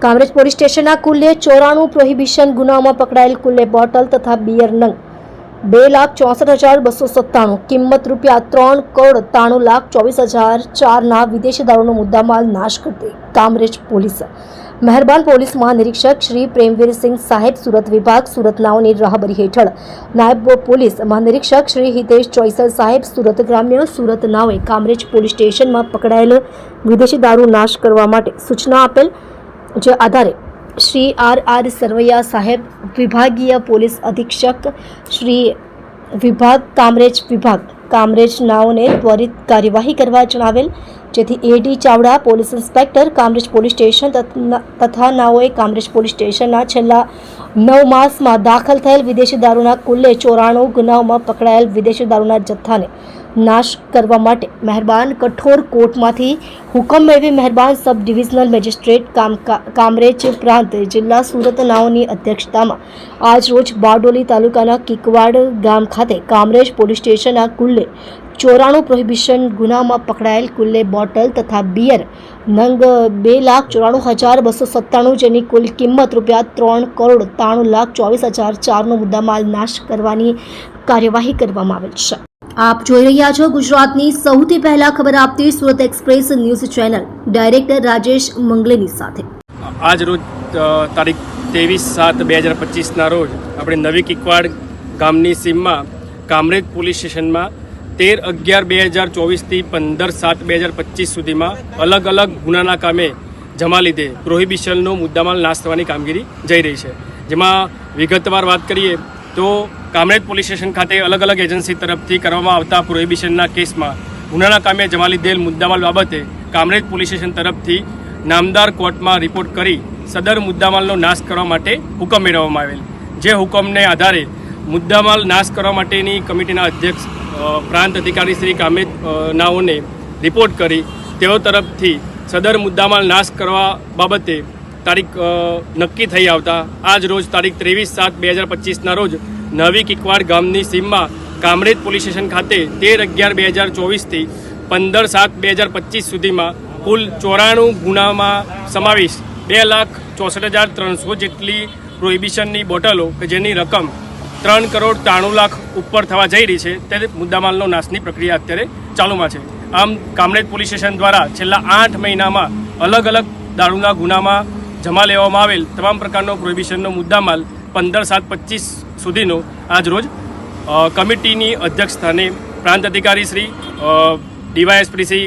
Kamrej police સ્ટેશનના કુલ્લે ચોરાણું prohibition ગુનામાં પકડાયેલ કુલ્લે બોટલ તથા બિયર નંગ. બે લાખ ચોસઠ હજાર બસો સત્તાણું. કિંમત રૂપિયા ત્રણ કરોડ ત્રાણું લાખ ચોવીસ હજાર ચારના વિદેશી દારૂનો મુદ્દામાલ નાશ કરતી કામરેજ પોલીસ. મહેરબાન પોલીસ મહાનિરીક્ષક શ્રી પ્રેમવીરસિંહ સાહેબ, સુરત વિભાગ, સુરત નાઓની રાહબરી હેઠળ. નાયબ પોલીસ મહાનિરીક્ષક શ્રી હિતેશ ચોઈસર સાહેબ, સુરત ગ્રામ્ય સુરત નાઓએ કામરેજ પોલીસ સ્ટેશનમાં પકડાયેલ વિદેશી દારૂ નાશ કરવા માટે સૂચના આપેલ જે આધારે શ્રી આર આર સરવૈયા સાહેબ વિભાગીય પોલીસ અધિક્ષક શ્રી વિભાગ કામરેજ વિભાગ કામરેજ નાઓને ત્વરિત કાર્યવાહી કરવા જણાવેલ, જેથી AD Chavda police inspector Kamrej police station તથા- નાઓએ કામરેજ પોલીસ સ્ટેશનના છેલ્લા નવ માસમાં દાખલ થયેલ વિદેશી દારૂના કુલ્લે ચોરાણું ગુનાઓમાં પકડાયેલ વિદેશી દારૂના જથ્થાને નાશ કરવા માટે મહેરબાન કઠોર કોર્ટમાંથી હુકમ મેળવી મહેરબાન સબ ડિવિઝનલ મેજિસ્ટ્રેટ કામ કામરેજ પ્રાંત જિલ્લા સુરતનાઓની અધ્યક્ષતામાં આજ રોજ બારડોલી તાલુકાના કિકવાડ ગામ ખાતે કામરેજ પોલીસ સ્ટેશનના કુલ્લે ચોરાણું પ્રોહિબિશન ગુનામાં પકડાયેલ કુલ્લે બોટલ તથા બિયર નંગ બે લાખ ચોરાણું હજાર બસો સત્તાણું જેની કુલ કિંમત રૂપિયા ત્રણ કરોડ ત્રાણું લાખ ચોવીસ હજાર ચારનો મુદ્દામાલ નાશ કરવાની કાર્યવાહી કરવામાં આવેલ છે. આપ જોઈ રહ્યા છો ગુજરાતની સૌથી પહેલા ખબર આપતી Surat express news channel. Director Rajesh મંગલેની સાથે. આજ રોજ તારીખ ત્રેવીસ સાત બે હજાર પચીસના રોજ આપણે નવી કિકવાડ ગામની સીમમાં કામરેજ પોલીસ સ્ટેશનમાં તેર અગિયાર બે હજાર ચોવીસથી પંદર સાત બે હજાર પચીસ સુધીમાં અલગ અલગ ગુનાના કામે જમા લીધે પ્રોહિબિશનનો મુદ્દામાલ નાશ થવાની કામગીરી જઈ રહી છે. જેમાં વિગતવાર વાત કરીએ તો કામરેજ પોલીસ સ્ટેશન ખાતે અલગ અલગ એજન્સી તરફથી કરવામાં આવતા પ્રોહિબિશનના કેસમાં ગુનાના કામે જમા લીધેલ મુદ્દામાલ બાબતે કામરેજ પોલીસ સ્ટેશન તરફથી નામદાર કોર્ટમાં રિપોર્ટ કરી સદર મુદ્દામાલનો નાશ કરવા માટે હુકમ મેળવવામાં આવેલ. જે હુકમને આધારે મુદ્દામાલ નાશ કરવા માટેની કમિટીના અધ્યક્ષ પ્રાંત અધિકારી શ્રી કામરેજ નાઓને રિપોર્ટ કરી તેઓ તરફથી સદર મુદ્દામાલ નાશ કરવા બાબતે તારીખ નક્કી થઈ આવતા. આજ રોજ તારીખ ત્રેવીસ સાત બે હજાર પચીસના રોજ નવી કિકવાડ ગામની સીમમાં કામરેજ પોલીસ સ્ટેશન ખાતે તેર અગિયાર બે હજાર ચોવીસથી પંદર સાત બે હજાર પચીસ સુધીમાં કુલ ચોરાણું ગુનામાં સમાવેશ બે લાખ ચોસઠ હજાર ત્રણસો જેટલી પ્રોહિબિશનની બોટલો કે જેની રકમ ત્રણ કરોડ ત્રાણું લાખ ઉપર થવા જઈ રહી છે. ત્યારે મુદ્દામાલનો નાશની પ્રક્રિયા અત્યારે ચાલુમાં છે. આમ કામરેજ પોલીસ સ્ટેશન દ્વારા છેલ્લા આઠ મહિનામાં અલગ અલગ દારૂના ગુનામાં જમા લેવામાં આવેલ તમામ પ્રકારનો પ્રોહિબિશનનો મુદ્દામાલ પંદર સાત પચીસ સુધીનો આજ રોજ કમિટીની અધ્યક્ષ સ્થાને પ્રાંત અધિકારી શ્રી ડીવાયએસપી શ્રી